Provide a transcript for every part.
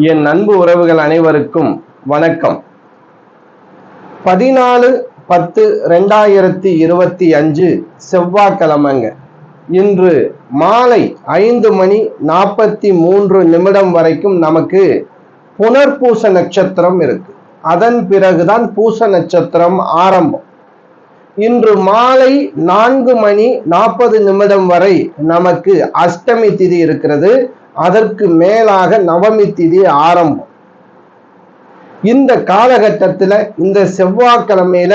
என் அன்பு உறவுகள் அனைவருக்கும் வணக்கம். பதினாலு பத்து ரெண்டாயிரத்தி இருபத்தி அஞ்சு செவ்வாய்க்கிழமைங்க. இன்று மாலை ஐந்து மணி நாற்பத்தி மூன்று நிமிடம் வரைக்கும் நமக்கு புனர்பூச நட்சத்திரம் இருக்கு. அதன் பிறகுதான் பூச நட்சத்திரம் ஆரம்பம். இன்று மாலை நான்கு மணி நாற்பது நிமிடம் வரை நமக்கு அஷ்டமி திதி இருக்கிறது. அதற்கு மேலாக நவமி திதி ஆரம்பம். இந்த காலகட்டத்தில் இந்த செவ்வாய்க்கிழமையில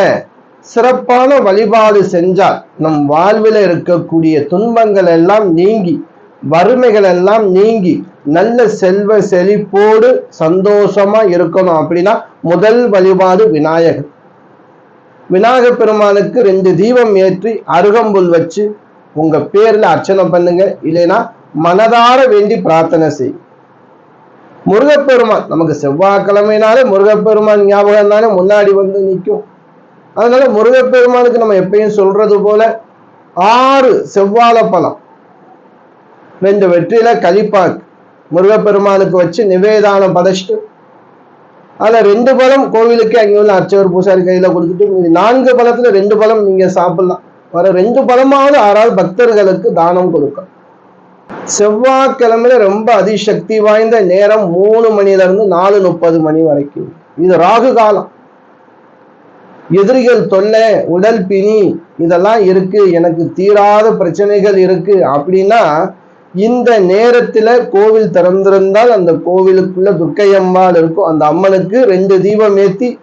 சிறப்பான வழிபாடு செஞ்சால் நம் வாழ்வில் இருக்கக்கூடிய துன்பங்கள் எல்லாம் நீங்கி வறுமைகள் எல்லாம் நீங்கி நல்ல செல்வ செழிப்போடு சந்தோஷமா இருக்கணும் அப்படின்னா முதல் வழிபாடு விநாயகர். விநாயகர் பெருமானுக்கு ரெண்டு தீபம் ஏற்றி அருகம்புல் வச்சு உங்க பேர்ல அர்ச்சனை பண்ணுங்க. இல்லைன்னா மனதார வேண்டி பிரார்த்தனை செய். முருகப்பெருமான் நமக்கு செவ்வாய்க்கிழமைனாலே முருகப்பெருமான் ஞாபகம் தானே? முன்னாடி வந்து நிற்கும் அதனால முருகப்பெருமானுக்கு நம்ம எப்பயும் சொல்றது போல ஆறு செவ்வாழை பழம் ரெண்டு வெற்றில கழிப்பாக்கு முருகப்பெருமானுக்கு வச்சு நிவேதானம் படைச்சிட்டு அதில் ரெண்டு பழம் கோவிலுக்கு அங்கே உள்ள அர்ச்சகர் பூசாரி கையில கொடுத்துட்டு நான்கு பழத்தில் ரெண்டு பழம் நீங்க சாப்பிடலாம். வர ரெண்டு பழமாவது ஆறாவது பக்தர்களுக்கு தானம் கொடுக்கும். செவ்வாய்க்கிழமையில ரொம்ப அதிசக்தி வாய்ந்த நேரம் மூணு மணில இருந்து நாலு முப்பது மணி வரைக்கும். இது ராகு காலம். எதிரிகள் தொல்லை உடல் பிணி இதெல்லாம் இருக்கு. எனக்கு தீராத பிரச்சனைகள் இருக்கு. அப்படின்னா இந்த நேரத்துல கோவில் திறந்திருந்தால் அந்த கோவிலுக்குள்ள துர்க்கையம்மாள் இருக்கும். அந்த அம்மனுக்கு ரெண்டு தீபம் ஏத்தி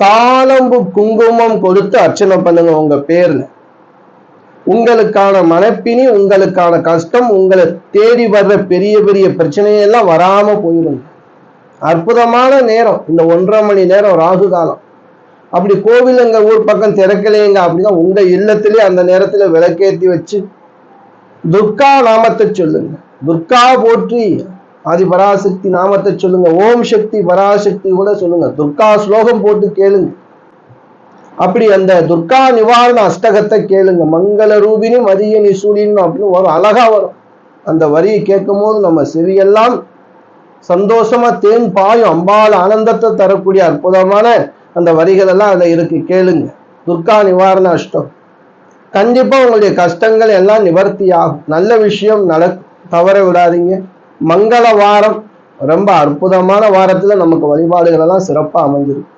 தாளம்பு குங்குமம் கொடுத்து அர்ச்சனை பண்ணுங்க உங்க பேர்ல. உங்களுக்கான மனப்பினி உங்களுக்கான கஷ்டம் உங்களை தேடி வர்ற பெரிய பெரிய பிரச்சனையெல்லாம் வராம போயிடும் அற்புதமான நேரம். இந்த ஒன்றரை மணி நேரம் ராகு காலம். அப்படி கோவில் எங்க ஊர் பக்கம் திறக்கலையங்க அப்படின்னா உங்க இல்லத்திலே அந்த நேரத்துல விளக்கேற்றி வச்சு துர்கா நாமத்தை சொல்லுங்க. துர்கா போற்றி ஆதி பராசக்தி நாமத்தை சொல்லுங்க. ஓம் சக்தி பராசக்தி கூட சொல்லுங்க. துர்கா ஸ்லோகம் போட்டு கேளுங்க. அப்படி அந்த துர்கா நிவாரண அஷ்டகத்தை கேளுங்க. மங்கள ரூபினி மதிய நிசூலினும் அப்படின்னு வரும். அழகா வரும். அந்த வரியை கேட்கும் போது நம்ம செவியெல்லாம் சந்தோஷமா தேன் பாயும் அம்பாள் ஆனந்தத்தை தரக்கூடிய அற்புதமான அந்த வரிகள் எல்லாம் அதுல இருக்கு. கேளுங்க. துர்கா நிவாரண அஷ்டம். கண்டிப்பா உங்களுடைய கஷ்டங்கள் எல்லாம் நிவர்த்தி ஆகும். நல்ல விஷயம் நட தவற விடாதீங்க. மங்கள வாரம் ரொம்ப அற்புதமான வாரத்துல நமக்கு வழிபாடுகள் எல்லாம் சிறப்பா அமைஞ்சிருக்கு.